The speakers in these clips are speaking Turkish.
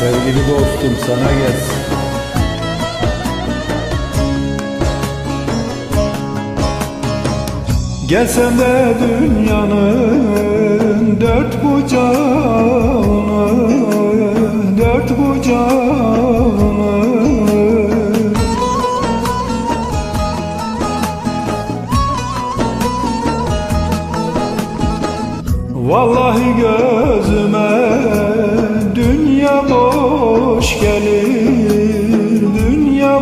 Sevgili dostum sana gelsin. Gelsem de dünyanın dört bucağına Dört bucağına Vallahi gözüme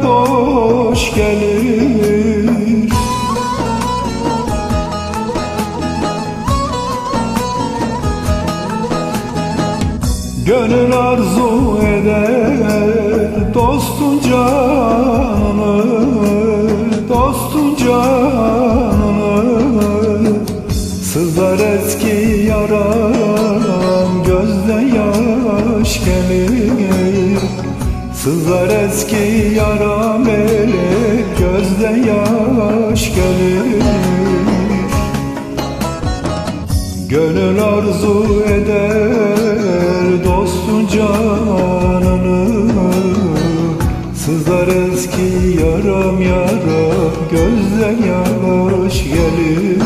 Boş gelir. Gönül arzu eder dostun canını Dostun canını. Sızlar eski yaram gözden yaş gelir Sızlar eski yaram ele gözden yaş gelir. Gönül arzu eder dostun canını. Sızlar eski yaram yaram gözden yaş gelir